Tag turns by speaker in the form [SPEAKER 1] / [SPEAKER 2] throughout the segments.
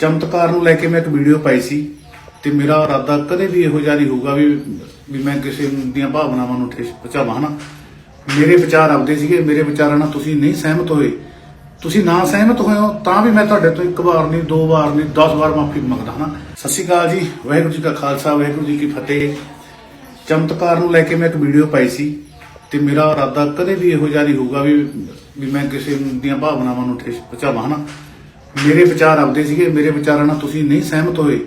[SPEAKER 1] ਚਮਤਕਾਰ ਨੂੰ ਲੈ ਕੇ ਮੈਂ ਇੱਕ ਵੀਡੀਓ ਪਾਈ ਸੀ ਤੇ ਮੇਰਾ ਇਰਾਦਾ ਕਦੇ ਵੀ ਇਹੋ ਜਿਹਾ ਹੋਊਗਾ ਵੀ ਵੀ ਮੈਂ ਕਿਸੇ ਦੀਆਂ ਭਾਵਨਾਵਾਂ ਨੂੰ ਠੇਸ ਪਹੁੰਚਾਵਾਂ, ਹਨਾ? ਮੇਰੇ ਵਿਚਾਰ ਆਪਦੇ ਸੀਗੇ, ਮੇਰੇ ਵਿਚਾਰਾਂ ਨਾਲ ਤੁਸੀਂ ਨਹੀਂ ਸਹਿਮਤ ਹੋਏ। ਤੁਸੀਂ ਨਾ ਸਹਿਮਤ ਹੋਏ ਹੋ, ਤਾਂ ਵੀ ਮੈਂ ਤੁਹਾਡੇ ਤੋਂ ਇੱਕ ਵਾਰ ਨਹੀਂ, ਦੋ ਵਾਰ ਨਹੀਂ 10 ਵਾਰ ਮਾਫੀ ਮੰਗਦਾ ਹਾਂ ਸਤਿ ਸ਼੍ਰੀ ਅਕਾਲ ਜੀ, ਵਾਹਿਗੁਰੂ ਜੀ ਕਾ ਖਾਲਸਾ, ਵਾਹਿਗੁਰੂ ਜੀ ਕੀ ਫਤਿਹ। ਚਮਤਕਾਰ ਨੂੰ ਲੈ ਕੇ ਮੈਂ ਇੱਕ ਵੀਡੀਓ ਪਾਈ ਸੀ ਤੇ ਮੇਰਾ ਇਰਾਦਾ ਕਦੇ ਵੀ ਇਹੋ ਜਿਹਾ ਹੋਊਗਾ ਵੀ ਵੀ ਮੈਂ ਕਿਸੇ ਦੀਆਂ ਭਾਵਨਾਵਾਂ ਨੂੰ ਠੇਸ ਪਹੁੰਚਾਵਾਂ, ਹਨਾ? ਮੇਰੇ ਵਿਚਾਰ ਆਪਦੇ ਸੀਗੇ, ਮੇਰੇ ਵਿਚਾਰਾਂ ਨਾਲ ਤੁਸੀਂ ਨਹੀਂ ਸਹਿਮਤ ਹੋਏ।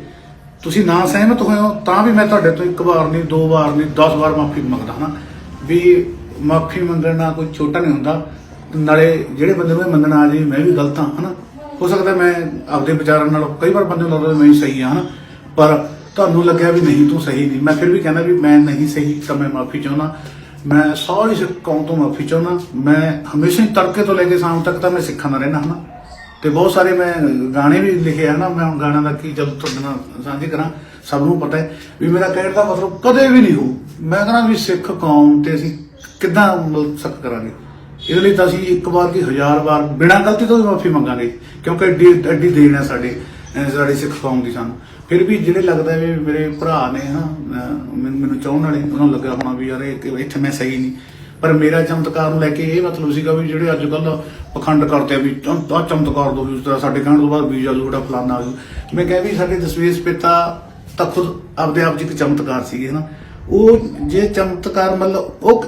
[SPEAKER 1] ਤੁਸੀਂ ਨਾ ਸਹਿਮਤ ਹੋਏ ਹੋ, ਤਾਂ ਵੀ ਮੈਂ ਤੁਹਾਡੇ ਤੋਂ ਇੱਕ ਵਾਰ ਨਹੀਂ, ਦੋ ਵਾਰ ਨਹੀਂ 10 ਵਾਰ ਮਾਫੀ ਮੰਗਦਾ, ਹਨਾ? ਵੀ ਮਾਫੀ ਮੰਗਣ ਨਾਲ ਕੋਈ ਛੋਟਾ ਨਹੀਂ ਹੁੰਦਾ। ਨਾਲੇ ਜਿਹੜੇ ਬੰਦੇ ਨੂੰ ਇਹ ਮੰਨਣਾ ਆ ਜੀ, ਮੈਂ ਵੀ ਗਲਤ ਹਾਂ, ਹਨਾ? ਹੋ ਸਕਦਾ ਮੈਂ ਆਪਦੇ ਵਿਚਾਰਾਂ ਨਾਲ ਕਈ ਵਾਰ ਬੰਦੇ ਨੂੰ ਲੱਗਦਾ ਵੀ ਮੈਂ ਸਹੀ ਹਾਂ, ਹਨਾ? ਪਰ ਤੁਹਾਨੂੰ ਲੱਗਿਆ ਵੀ ਨਹੀਂ, ਤੂੰ ਸਹੀ ਨਹੀਂ। ਮੈਂ ਫਿਰ ਵੀ ਕਹਿੰਦਾ ਵੀ ਮੈਂ ਨਹੀਂ ਸਹੀ, ਤਾਂ ਮੈਂ ਮਾਫੀ ਚਾਹੁੰਦਾ। ਮੈਂ ਸਾਰੀ ਸਿੱਖ ਕੌਮ ਤੋਂ ਮਾਫੀ ਚਾਹੁੰਦਾ। ਮੈਂ ਹਮੇਸ਼ਾ ਹੀ ਤੜਕੇ ਤੋਂ ਲੈ ਕੇ ਸ਼ਾਮ ਤੱਕ ਤਾਂ ਮੈਂ ਸਿੱਖਾਂ ਦਾ ਰਹਿਣਾ ਹਨਾ? ਤੇ ਬਹੁਤ ਸਾਰੇ ਮੈਂ ਗਾਣੇ ਵੀ ਲਿਖੇ ਆ ਨਾ, ਮੈਂ ਹੁਣ ਗਾਣਾ ਦਾ ਕੀ ਜਦ ਤੁਹਾਡੇ ਨਾਲ ਸਾਂਝੇ ਕਰਾਂ, ਸਭ ਨੂੰ ਪਤਾ ਹੈ ਵੀ ਮੇਰਾ ਕਹਿਣ ਦਾ ਮਤਲਬ ਕਦੇ ਵੀ ਨਹੀਂ ਹੋ। ਮੈਂ ਕਹਿੰਦਾ ਵੀ ਸਿੱਖ ਕੌਮ ਤੇ ਅਸੀਂ ਕਿੱਦਾਂ ਮਿਲ ਸਕ ਕਰਾਂਗੇ? ਇਹਦੇ ਲਈ ਤਾਂ ਅਸੀਂ ਇੱਕ ਵਾਰ ਕੀ ਹਜ਼ਾਰ ਵਾਰ ਬਿਨਾਂ ਗਲਤੀ ਤੋਂ ਵੀ ਮਾਫੀ ਮੰਗਾਂਗੇ, ਕਿਉਂਕਿ ਐਡੀ ਐਡੀ ਦੇਣ ਹੈ ਸਾਡੇ ਅਹ ਸਾਡੇ ਸਿੱਖ ਕੌਮ ਦੀ ਸਾਨੂੰ। ਫਿਰ ਵੀ ਜਿਹੜੇ ਲੱਗਦਾ ਵੀ ਮੇਰੇ ਭਰਾ ਨੇ ਹਾਂ ਮੈਨੂੰ ਮੈਨੂੰ ਚਾਹਣ ਵਾਲੇ, ਉਹਨਾਂ ਨੂੰ ਲੱਗਾ ਹੋਣਾ ਵੀ ਯਾਰ ਇੱਥੇ ਮੈਂ ਸਹੀ ਨਹੀਂ। ਪਰ ਮੇਰਾ ਚਮਤਕਾਰ ਨੂੰ ਲੈ ਕੇ ਇਹ ਮਤਲਬ ਸੀਗਾ ਵੀ ਜਿਹੜੇ ਅੱਜ ਕੱਲ ਪਖੰਡ ਕਰਦੇ ਆ ਵੀ ਆ ਚਮਤਕਾਰ ਦੋ ਵੀ ਉਸ ਤਰ੍ਹਾਂ ਸਾਡੇ ਕਹਿਣ ਤੋਂ ਬਾਅਦ ਵੀਜ਼ਾ ਜੂੜਾ ਫਲਾਨਾ ਮੈਂ ਕਿਹਾ ਵੀ ਸਾਡੇ ਦਸਵੇਸ਼ ਪਿਤਾ ਤਾਂ ਖੁਦ ਆਪਦੇ ਆਪ ਜੀ ਇੱਕ ਚਮਤਕਾਰ ਸੀਗੇ, ਹਨਾ? ਉਹ ਜੇ ਚਮਤਕਾਰ ਮਤਲਬ ਉਹ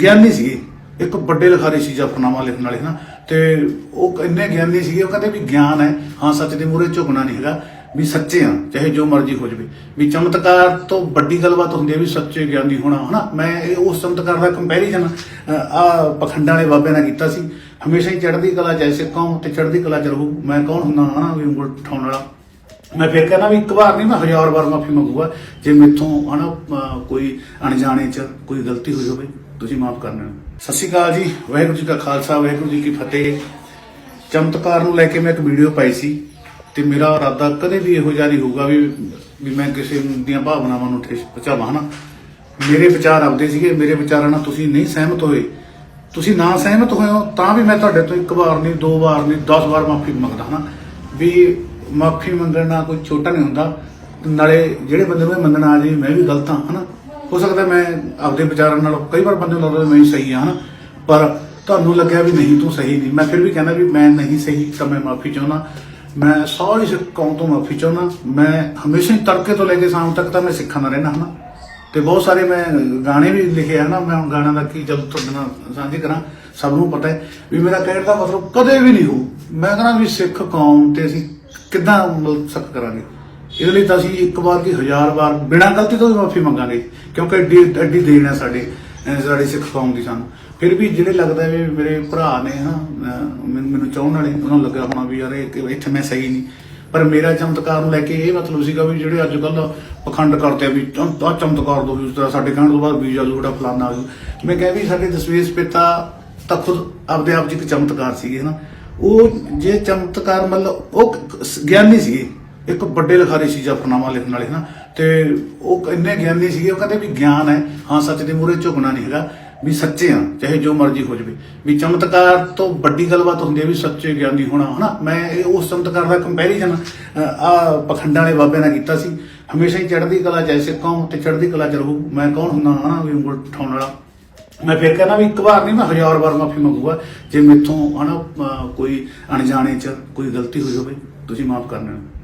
[SPEAKER 1] ਗਿਆਨੀ ਸੀਗੇ। ਇੱਕ ਵੱਡੇ ਲਿਖਾਰੀ ਸੀ ਜਫਰਨਾਮਾ ਲਿਖਣ ਵਾਲੇ, ਹਨਾ? ਤੇ ਉਹ ਇੰਨੇ ਗਿਆਨੀ ਸੀਗੇ, ਉਹ ਕਹਿੰਦੇ ਵੀ ਗਿਆਨ ਹੈ। ਹਾਂ, ਸੱਚ ਦੇ ਮੂਹਰੇ ਝੁਕਣਾ ਨਹੀਂ ਹੈਗਾ। ਵੀ ਸੱਚੇ ਆ, ਚਾਹੇ ਜੋ ਮਰਜ਼ੀ ਹੋ ਜਾਵੇ। ਵੀ ਚਮਤਕਾਰ ਤੋਂ ਵੱਡੀ ਗੱਲਬਾਤ ਹੁੰਦੀ ਹੈ ਵੀ ਸੱਚੇ ਗਿਆਨੀ ਹੋਣਾ, ਹਨਾ? ਮੈਂ ਇਹ ਉਸ ਚਮਤਕਾਰ ਦਾ ਕੰਪੈਰੀਜ਼ਨ ਆ ਪਖੰਡਾਂ ਵਾਲੇ ਬਾਬੇ ਨਾਲ ਕੀਤਾ ਸੀ। ਹਮੇਸ਼ਾ ਹੀ ਚੜ੍ਹਦੀ ਕਲਾ ਚ ਐਸੇ ਕੌਮ ਤੇ ਚੜ੍ਹਦੀ ਕਲਾ ਚ ਰਹੂ। ਮੈਂ ਕੌਣ ਹੁੰਦਾ, ਹਨਾ? ਵੀ ਉਂਗਲ ਠਾਉਣ ਵਾਲਾ। ਮੈਂ ਫਿਰ ਕਹਿੰਦਾ ਵੀ ਇੱਕ ਵਾਰ ਨਹੀਂ, ਮੈਂ ਹਜ਼ਾਰ ਵਾਰ ਮਾਫੀ ਮੰਗੂਗਾ। ਜੇ ਮੇਥੋਂ, ਹਨਾ, ਅਹ, ਕੋਈ ਅਣਜਾਣੇ ਚ ਕੋਈ ਗਲਤੀ ਹੋਈ ਹੋਵੇ ਤੁਸੀਂ ਮਾਫ ਕਰਨਾ ਸਤਿ ਸ਼੍ਰੀ ਅਕਾਲ ਜੀ। ਵਾਹਿਗੁਰੂ ਜੀ ਕਾ ਖਾਲਸਾ, ਵਾਹਿਗੁਰੂ ਜੀ ਕੀ ਫਤਿਹ। ਚਮਤਕਾਰ ਨੂੰ ਲੈ ਕੇ ਮੈਂ ਇੱਕ ਵੀਡੀਓ ਪਾਈ ਸੀ। ਤੇ ਮੇਰਾ ਇਰਾਦਾ ਕਦੇ ਵੀ ਇਹੋ ਜਿਹਾ ਨਹੀਂ ਹੋਊਗਾ ਵੀ ਵੀ ਮੈਂ ਕਿਸੇ ਦੀਆਂ ਭਾਵਨਾਵਾਂ ਨੂੰ ਠੇਸ ਪਹੁੰਚਾਵਾਂ, ਹਨਾ? ਮੇਰੇ ਵਿਚਾਰ ਆਪਦੇ ਸੀਗੇ, ਮੇਰੇ ਵਿਚਾਰਾਂ ਨਾਲ ਤੁਸੀਂ ਨਹੀਂ ਸਹਿਮਤ ਹੋਏ। ਤੁਸੀਂ ਨਾ ਸਹਿਮਤ ਹੋਏ ਹੋ, ਤਾਂ ਵੀ ਮੈਂ ਤੁਹਾਡੇ ਤੋਂ ਇੱਕ ਵਾਰ ਨਹੀਂ, ਦੋ ਵਾਰ ਨਹੀਂ 10 ਵਾਰ ਮਾਫੀ ਮੰਗਦਾ, ਹਨਾ? ਵੀ ਮਾਫੀ ਮੰਗਣ ਨਾਲ ਕੋਈ ਛੋਟਾ ਨਹੀਂ ਹੁੰਦਾ ਨਾਲੇ ਜਿਹੜੇ ਬੰਦੇ ਨੂੰ ਇਹ ਮੰਨਣਾ ਆ ਜੀ, ਮੈਂ ਵੀ ਗਲਤ ਹਾਂ, ਹਨਾ? ਹੋ ਸਕਦਾ ਮੈਂ ਆਪਦੇ ਵਿਚਾਰਾਂ ਨਾਲ ਕਈ ਵਾਰ ਬੰਦੇ ਨੂੰ ਲੱਗਦਾ ਮੈਂ ਹੀ ਸਹੀ ਹਾਂ, ਹਨਾ? ਪਰ ਤੁਹਾਨੂੰ ਲੱਗਿਆ ਵੀ ਨਹੀਂ, ਤੂੰ ਸਹੀ ਨਹੀਂ। ਮੈਂ ਫਿਰ ਵੀ ਕਹਿੰਦਾ ਵੀ ਮੈਂ ਨਹੀਂ ਸਹੀ, ਤਾਂ ਮੈਂ ਮਾਫੀ ਚਾਹੁੰਦਾ। ਮੈਂ ਸਾਰੀ ਸਿੱਖ ਕੌਮ ਤੋਂ ਮਾਫੀ ਚਾਹੁੰਦਾ। ਮੈਂ ਹਮੇਸ਼ਾ ਹੀ ਤੜਕੇ ਤੋਂ ਲੈ ਕੇ ਸ਼ਾਮ ਤੱਕ ਤਾਂ ਮੈਂ ਸਿੱਖਾਂ ਦਾ ਰਹਿਣਾ ਹਨਾ। ਤੇ ਬਹੁਤ ਸਾਰੇ ਮੈਂ ਗਾਣੇ ਵੀ ਲਿਖੇ ਆ ਨਾ ਮੈਂ ਹੁਣ ਗਾਣਾ ਦਾ ਕੀ ਜਦ ਤੁਹਾਡੇ ਨਾਲ ਸਾਂਝੇ ਕਰਾਂ, ਸਭ ਨੂੰ ਪਤਾ ਹੈ ਵੀ ਮੇਰਾ ਕਹਿਣ ਦਾ ਮਤਲਬ ਕਦੇ ਵੀ ਨਹੀਂ ਹੋ। ਮੈਂ ਕਹਿੰਦਾ ਵੀ ਸਿੱਖ ਕੌਮ ਤੇ ਅਸੀਂ ਕਿੱਦਾਂ ਮਿਲ ਸਕ ਕਰਾਂਗੇ। ਇਹਦੇ ਲਈ ਤਾਂ ਅਸੀਂ ਇੱਕ ਵਾਰ ਕੀ ਹਜ਼ਾਰ ਵਾਰ ਬਿਨਾਂ ਗਲਤੀ ਤੋਂ ਵੀ ਮਾਫੀ ਮੰਗਾਂਗੇ, ਕਿਉਂਕਿ ਐਡੀ ਐਡੀ ਦੇਣ ਹੈ ਸਾਡੇ। ਸਾਡੀ ਸਿੱਖ ਕੌਮ ਦੀ ਸਨ। ਫਿਰ ਵੀ ਜਿਹੜੇ ਲੱਗਦਾ ਵੀ ਮੇਰੇ ਭਰਾ ਨੇ, ਹਾਂ ਮੈਨੂੰ ਮੈਨੂੰ ਚਾਹਣ ਵਾਲੇ ਉਹਨਾਂ ਨੂੰ ਲੱਗਿਆ ਹੋਣਾ ਵੀ ਯਾਰ ਇਹ ਇੱਥੇ ਮੈਂ ਸਹੀ ਨਹੀਂ। ਪਰ ਮੇਰਾ ਚਮਤਕਾਰ ਨੂੰ ਲੈ ਕੇ ਇਹ ਮਤਲਬ ਸੀਗਾ ਵੀ ਜਿਹੜੇ ਅੱਜ ਕੱਲ ਪਖੰਡ ਕਰਦੇ ਆ ਵੀ ਆ ਚਮਤਕਾਰ ਦੋ ਵੀ ਉਸ ਤਰ੍ਹਾਂ ਸਾਡੇ ਕਹਿਣ ਤੋਂ ਬਾਅਦ ਵੀਜ਼ਾ ਜੂੜਾ ਫਲਾਨਾ ਆ ਜਾਊ। ਮੈਂ ਕਿਹਾ ਵੀ ਸਾਡੇ ਦਸਵੇਸ਼ ਪਿਤਾ ਤਾਂ ਖੁਦ ਆਪਦੇ ਆਪ ਜੀ ਇੱਕ ਚਮਤਕਾਰ ਸੀਗੇ, ਹਨਾ। ਉਹ ਜੇ ਚਮਤਕਾਰ ਮਤਲਬ ਉਹ ਗਿਆਨੀ ਸੀਗੇ। ਇੱਕ ਵੱਡੇ ਲਿਖਾਰੀ ਸੀ ਜਫਰਨਾਮਾ ਲਿਖਣ ਵਾਲੇ, ਹਨਾ? ਤੇ ਉਹ ਇੰਨੇ ਗਿਆਨੀ ਸੀਗੇ, ਉਹ ਕਹਿੰਦੇ ਵੀ ਗਿਆਨ ਹੈ। ਹਾਂ, ਸੱਚ ਦੇ ਮੂਹਰੇ ਝੁਕਣਾ ਨਹੀਂ ਹੈਗਾ, ਵੀ ਸੱਚੇ ਆ ਚਾਹੇ ਜੋ ਮਰਜ਼ੀ ਹੋ ਜਾਵੇ। ਵੀ ਚਮਤਕਾਰ ਤੋਂ ਵੱਡੀ ਗੱਲਬਾਤ ਹੁੰਦੀ ਹੈ ਵੀ ਸੱਚੇ ਗਿਆਨੀ ਹੋਣਾ, ਹਨਾ? ਮੈਂ ਇਹ ਉਸ ਚਮਤਕਾਰ ਦਾ ਕੰਪੈਰੀਜ਼ਨ ਆ ਪਖੰਡਾਂ ਵਾਲੇ ਬਾਬੇ ਨਾਲ ਕੀਤਾ ਸੀ। ਹਮੇਸ਼ਾ ਹੀ ਚੜ੍ਹਦੀ ਕਲਾ ਚ ਕੌਮ ਤੇ ਚੜ੍ਹਦੀ ਕਲਾ ਚ ਰਹੂ। ਮੈਂ ਕੌਣ ਹੁੰਦਾ, ਹਨਾ? ਵੀ ਉਂਗਲ ਉਠਾਉਣ ਵਾਲਾ। ਮੈਂ ਫਿਰ ਕਹਿੰਦਾ ਵੀ ਇੱਕ ਵਾਰ ਨਹੀਂ, ਮੈਂ ਹਜ਼ਾਰ ਵਾਰ ਮਾਫੀ ਮੰਗੂਗਾ। ਜੇ ਮੇਥੋਂ, ਹਨਾ, ਅਹ, ਕੋਈ ਅਣਜਾਣੇ ਚ ਕੋਈ ਗਲਤੀ ਹੋਈ ਹੋਵੇ, ਤੁਸੀਂ ਮਾਫ ਕਰਨਾ